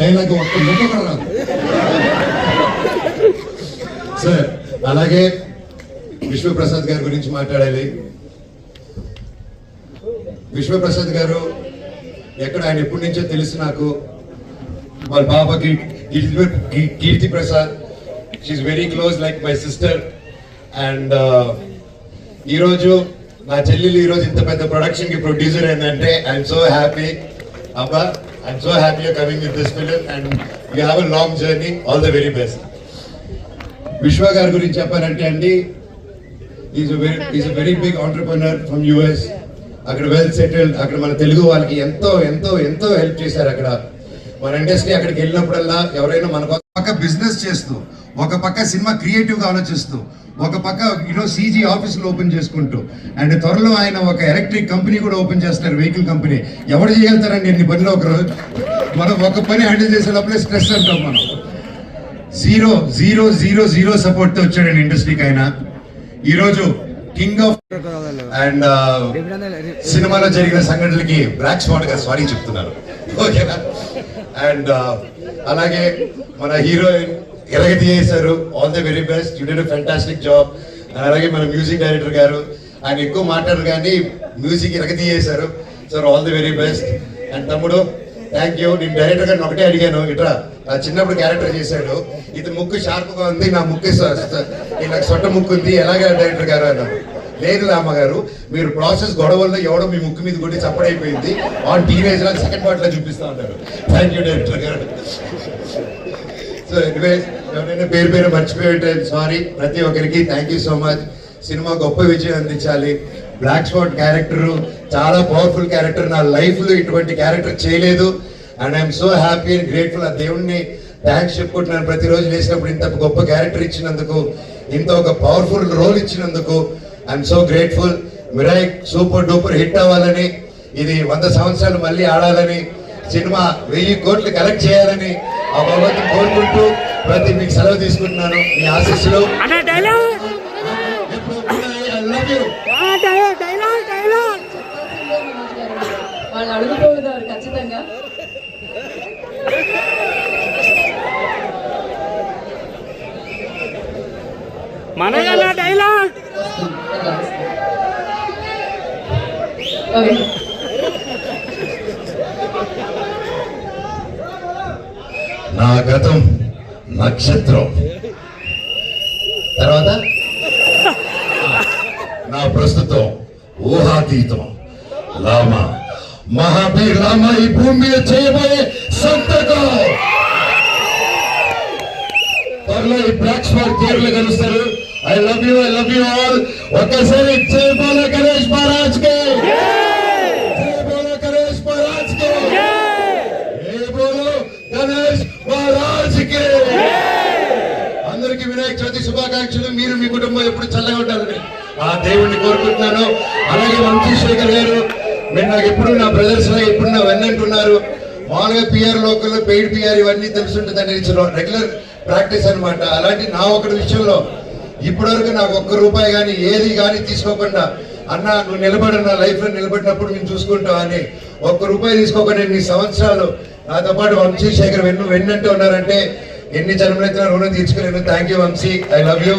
Dialogue ఒక్క ముక్క రాదు? సార్ అలాగే విశ్వప్రసాద్ గారి గురించి మాట్లాడాలి. విశ్వప్రసాద్ గారు ఎక్కడ ఆయన ఎప్పటి నుంచో తెలుసు నాకు. వాళ్ళ బాబాకి Keerthi Keerthi Prasad she very close like my sister and ఈరోజు నా చెల్లెలు ఈరోజు ఇంత పెద్ద ప్రొడక్షన్కి ప్రొడ్యూసర్ ఏంటంటే ఐఎమ్ సో హ్యాపీ అబ్బా I'm I'm so happy coming with this film and you have a long journey all the very best Vishwa గారి గురించి చెప్పాలంటే అండి is very is very big entrepreneur from US అక్కడ well settled అక్కడ మన తెలుగు వాళ్ళకి ఎంతో ఎంతో ఎంతో హెల్ప్ చేశారు అక్కడ. మన ఇండస్ట్రీ అక్కడికి వెళ్ళినప్పుడల్లా ఎవరైనా మన పక్క బిజినెస్ చేస్తూ ఒక పక్క సినిమా క్రియేటివ్గా ఆలోచిస్తూ ఒక పక్క యూనో సీజీ ఆఫీసులు ఓపెన్ చేసుకుంటూ అండ్ త్వరలో ఆయన ఒక ఎలక్ట్రిక్ కంపెనీ కూడా ఓపెన్ చేస్తున్నారు వెహికల్ కంపెనీ. ఎవరు చేయగలుగుతారండి ఎన్ని పనిలో ఒకరు మనం ఒక పని హ్యాండిల్ చేసే లోపలే స్ట్రెస్ అంటాం మనం. జీరో జీరో జీరో జీరో సపోర్ట్తో వచ్చాడు ఇండస్ట్రీకి ఆయన. ఈరోజు కింగ్ ఆఫ్ అండ్ సినిమాలో జరిగిన సంఘటనలకి బ్లాక్ స్పాట్గా సారీ చెప్తున్నారు. ఓకేనా? అండ్ అలాగే మన హీరోయిన్ ఎరగతి చేశారు. All the very best you did fantastic job అలాగే మన మ్యూజిక్ డైరెక్టర్ గారు ఆయన ఎక్కువ మాట్లాడరు కానీ మ్యూజిక్ ఎరగతి చేశారు. Sir all the very best and తమ్ముడు థ్యాంక్ యూ నేను డైరెక్టర్ గారిని ఒకటే అడిగాను. ఇట్రా నా చిన్నప్పుడు క్యారెక్టర్ చేశాడు. ఇది ముక్కు షార్ప్గా ఉంది నా ముక్కు నాకు సొట్ట ముక్కు ఉంది. ఎలాగ డైరెక్టర్ గారు అన్నాడు లేదు రామగారు మీరు ప్రాసెస్ గొడవల్లో ఎవడో మీ ముక్కు మీద కొట్టి చప్పడైపోయింది ఆన్ టీనేజ్ లా సెకండ్ పార్ట్లో చూపిస్తా ఉంటారు థ్యాంక్ యూ డైరెక్టర్ గారు. సో ఎనివే ఎవరైనా పేరు పేరు మర్చిపోయి సారీ ప్రతి ఒక్కరికి థ్యాంక్ యూ సో మచ్ సినిమా గొప్ప విజయం అందించాలి. బ్లాక్ స్పాట్ క్యారెక్టర్ చాలా పవర్ఫుల్ క్యారెక్టర్ నా లైఫ్లో ఇటువంటి క్యారెక్టర్ చేయలేదు. And I'm so happy and grateful ఆ దేవుణ్ణి థ్యాంక్స్ చెప్పుకుంటున్నాను. ప్రతిరోజు లేసినప్పుడు ఇంత గొప్ప క్యారెక్టర్ ఇచ్చినందుకు ఇంత ఒక పవర్ఫుల్ రోల్ ఇచ్చినందుకు I'm so grateful Mirai super duper hit అవ్వాలని ఇది వంద సంవత్సరాలు మళ్ళీ ఆడాలని సినిమా వెయ్యి కోట్లు కలెక్ట్ చేయాలని ఆ భగవంతుని కోరుకుంటూ ప్రతి మీకు సెలవు తీసుకుంటున్నాను. మీ ఆశీస్సులు. అన్న dialogue I love you. Dialogue dialogue dialogue వాళ్ళు అడుగుతున్నారు ఖచ్చితంగా. మనగల డైలాగ్ నా గతం నక్షత్రం. తర్వాత? నా ప్రస్తుతం ఊహాతీతం. లామ మహాబీర్ లామా ఈ భూమి మీద చేయబోయే సంతకం. త్వరలో ఈ బ్లాక్ స్పాట్ తీరులు కలుస్తారు. I love you I love you all ఒక్కసారి జై బోల గణేష్ మహారాజ్ కే జై బోల గణేష్ మహారాజ్ కే జై బోలో గణేష్ మహారాజ్ కే అందరికి వినాయక చవితి శుభాకాంక్షలు. మీరు మీ కుటుంబం ఎప్పుడు చల్లగా ఉండాలని ఆ దేవుణ్ణి కోరుకుంటున్నాను. అలాగే వంశీశేఖర్ గారు మీరు నాకు ఎప్పుడు నా బ్రదర్స్ లా ఎప్పుడు నా వెన్నంటున్నారు మామూలుగా పిఆర్ లోకల్ పెయిడ్ పిఆర్ ఇవన్నీ తెలుసుంటుందని రెగ్యులర్ ప్రాక్టీస్ అన్నమాట. అలాంటి నా ఒకటి విషయంలో ఇప్పటివరకు నాకు ఒక్క రూపాయి కానీ ఏది కానీ తీసుకోకుండా అన్న నువ్వు నిలబడి నా లైఫ్లో నిలబడినప్పుడు నేను చూసుకుంటావు అని ఒక్క రూపాయి తీసుకోకుండా ఎన్ని సంవత్సరాలు నాతో పాటు వంశీ శేఖర్ వెన్ను వెన్నంటే ఉన్నారంటే ఎన్ని జన్మలైతే రుణం తీర్చుకోలేను. Thank you Vamsi. I love you